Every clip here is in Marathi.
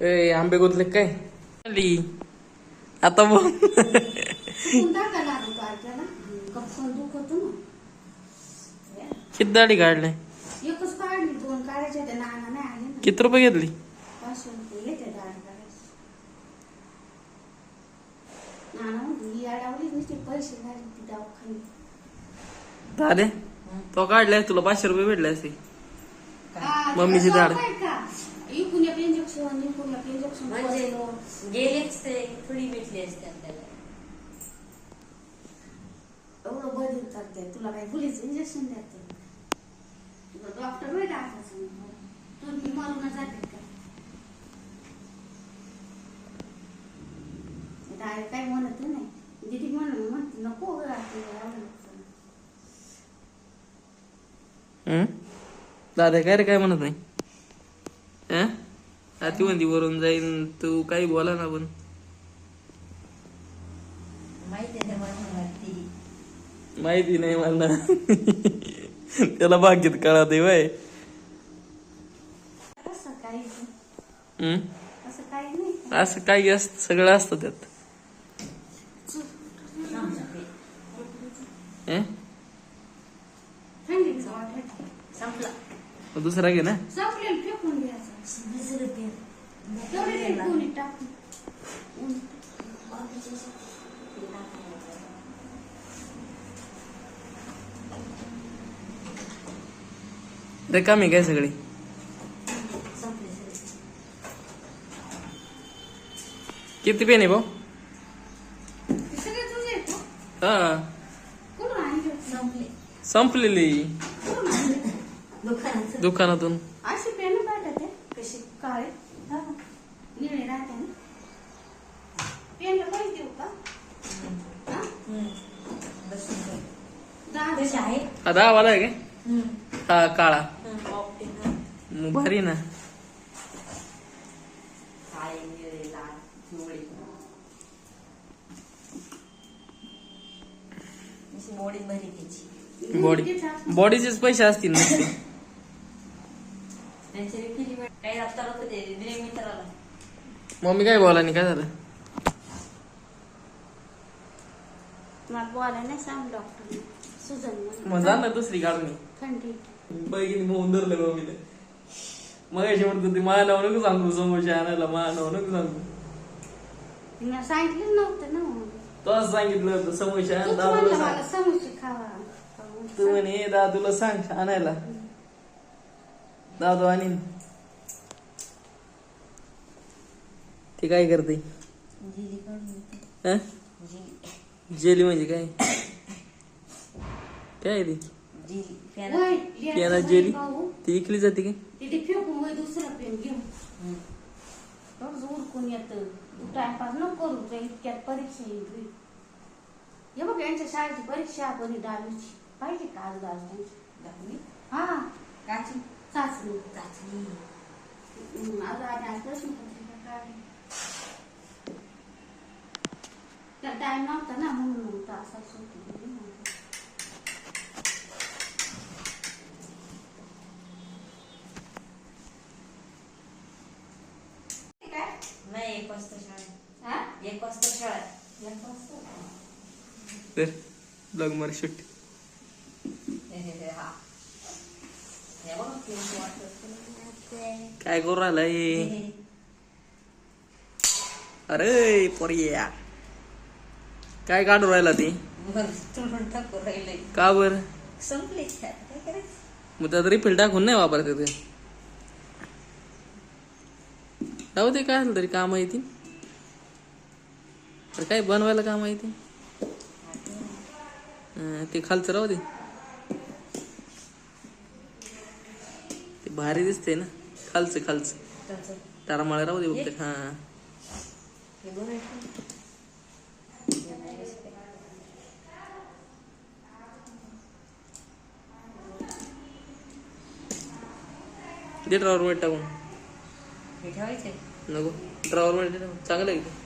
ए आंबे गोतले काय? आली. आता बघ. किती दाढी काढले? किती रुपये घेतली? झाले ती काढलाय तुला पाचशे रुपये भेटले असते मम्मीची दाढ. शौक आहे का? इकून एक इंजेक्शन इकून एक इंजेक्शन म्हणजे गेलेच ते थोडी भेटली असते आपल्याला. एवढं बदल करते तुला काय मुलीचं इंजेक्शन द्यायचं तुला डॉक्टर वेळ टाकायचं तुम्ही मरून जाते का? डायरेक्ट काही म्हणत नाही. दिदी म्हणून म्हणते नको? दादा काय रे काय म्हणत नाही? हं? ती म्हणती वरून जाईन तू काही बोला ना पण. माहिती नाही मला. त्याला बाकीत कळत आहे वय. असं काही असत सगळं असतं त्यात. दुसरा घे ना संपलेलं फेकून द्यायचं दुसरं ते तेवढे ते कोणी टाकून रिकामी काय सगळी? किती पेन आहे भाऊ? हा. संपलेली. दुकानातून अशी पेन भेटत आहे कशी काळे हा निळे राहते ना पेनला पैसे देऊ का हा? बसून जाऊ. दहा कशी आहे हा दहा वाला आहे काय हा काळा. मग भारी ना भरी त्याची बॉडी बॉडीचेच पैसे असतील ना काही दप्तर होतं ते दिले मित्राला मम्मी काय बोला नाही काय झालं मला बोलायला नाही सांग डॉक्टर सुजन मग दुसरी काढून. थंडी. बैकी होऊन धरलं मम्मीने मग अशी म्हणतो ती मा नाव नको सांगू समोरच्या आणायला मा नाव नको सांगू. मी सांगितलं नव्हतं ना. तो असं सांगितलं होतं समोरच्या तूच दादूला म्हणलं मला सांग समोसे खावा. तू म्हणे दादूला सांग आणायला. दादू आणि ते काय करते. हं? जेली म्हणजे काय? काय आहे ती जिली होय, फॅन लिहायचं पियाला बाई जेली। भाऊ. ती विकली जाते काय तिथे फेकून वय दुसरा पेन घेऊन रोज उरकून येत तू टाइमपास नको करू त्या इतक्यात परीक्षा येईल तुझी. हे बघ यांच्या शाळेची परीक्षा आपण दहावीची पाहिजे का आज आज त्यांची दहावी हा। काची चाचणी चाचणी हम्म, आज आज आज प्रश्नपत्रिका काढली त्या टाइम नव्हता ना म्हणून मग तासात सुट्टी दिली मग. काय नाही एक वाजता शाळा हा एक वाजता शाळा एक वाजता तर ब्लॉग मार शूट. हे, हे, हे, हा. हे. काय करू राहिलाय. अरे पोरिया काय काढू राहिला ती? का बर संपले. काय करायचं? मग त्यात रिफिल टाकून नाही वापरते ते. जाऊ दे काय झालं तरी काम आहे ती. तर काय बनवायला काम आहे ती? ते खालचं राहू दे. ते भारी दिसते ना. खालचं खालचं. तारामाळा राहू दे फक्त. हा. दे ड्रॉवर मध्ये टाकून. नको. ड्रॉवर मध्ये टाकून चांगलं आहे.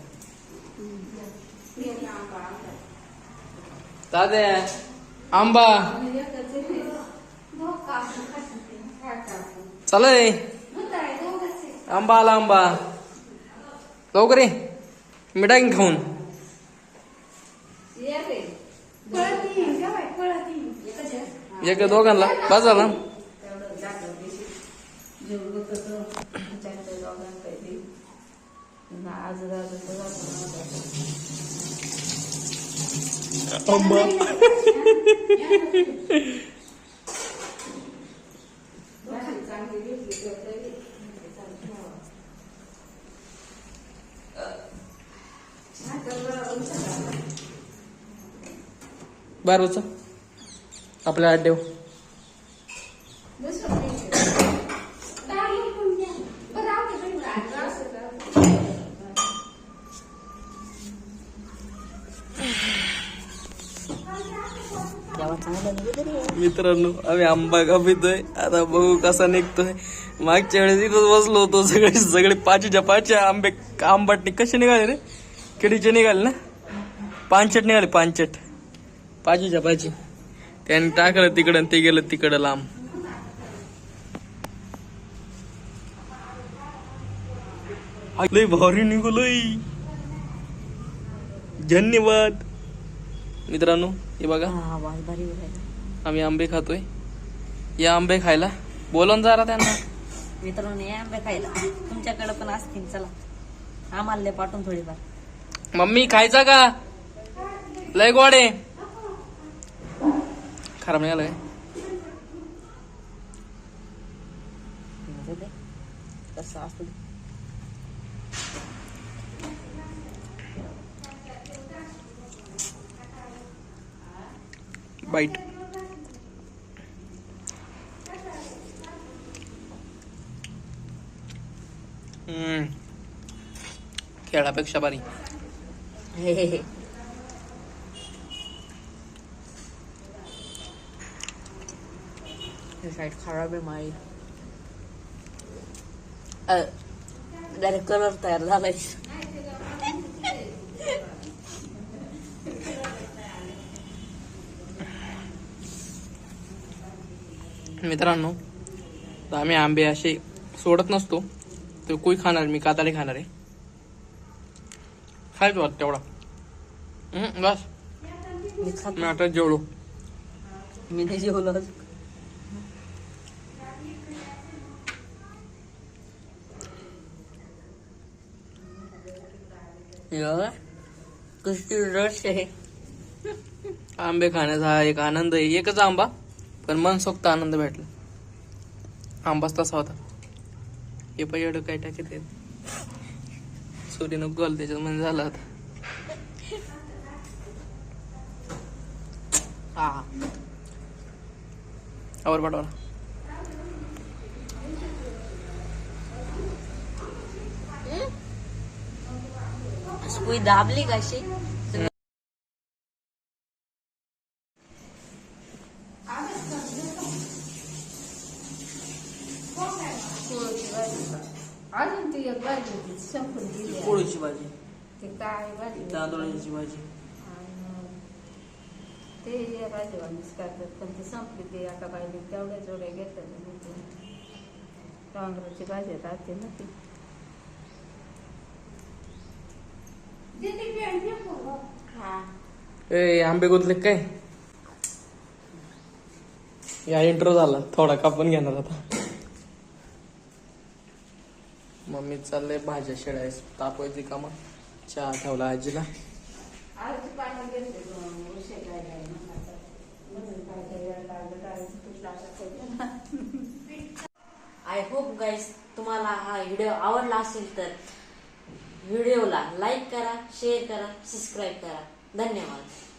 दादे आंबा. चालय. आंबा आला आंबा. लवकर ये. मिठाई खाऊन. एक दोघांना. बस झाला. आंबा बारूचा आपल्या आठ देव मित्रांनो आम्ही आंबा का पितोय आता बघू कसा निघतोय. मागच्या वेळेस इथंच बसलो होतो सगळे सगळे पाचीच्या पाचच्या आंबे आंबाटने कसे निघाले रे? किडीचे निघाले ना? पानचट निघाले पानचट. पाचीच्या पाची. त्याने टाकलं तिकडं ते गेलं तिकडं लांब. लय भारी निघलोय. धन्यवाद. मित्रांनो हे बघा. आम्ही आंबे खातोय. या आंबे खायला. बोला ना जरा त्यांना. मित्रांनो या आंबे खायला. तुमच्याकडे पण असतील चला. आम्हाला पाठवून थोडीफार. मम्मी खायचा का? लय गोड खराब नाही आलं काय? कसं असतं बाईट. हम्म. खेळापेक्षा भारी. साईड खराब आहे माई. डायरेक्ट कलर तयार झालाय. मित्रांनो तर आम्ही आंबे असे सोडत नसतो. तर कोई खाणार मी काताडे खाणार आहे. खायचो वाटतं तेवढा. बस. मी खात. मी आता जेवलो. मी नाही जेवलो? कसली रस आहे. आंबे खाण्याचा हा एक आनंद आहे. एकच आंबा. पण मनसोक्त आनंद भेटला. आंबाच तसा होता. हे पण एवढं काय टाकत सूर्य नको त्याच्यात म्हणजे झालं आता हा. आवर पाठवा. सुई दाबली कशी? अजून ती एक भाजी होती संपून गेली आहे. पोळीची भाजी ती काय भाजी होती. तांदळाची भाजी आणि ते जे भाजी वाणीच करतात पण ती संपली ती एका बाईने तेवढ्याच एवढ्या घेतल्या डांगराची भाजी राहते ना ती हा ए आंबे गोतले काय या इंट्रो झाला थोडा कापून घेणार आता मम्मी चाललंय भाज्या शेळ्या तापवायची कामं चहा ठेवला आजीला. आय होप गाईस तुम्हाला हा व्हिडिओ आवडला असेल तर व्हिडिओला लाईक करा शेअर करा सबस्क्राईब करा. धन्यवाद.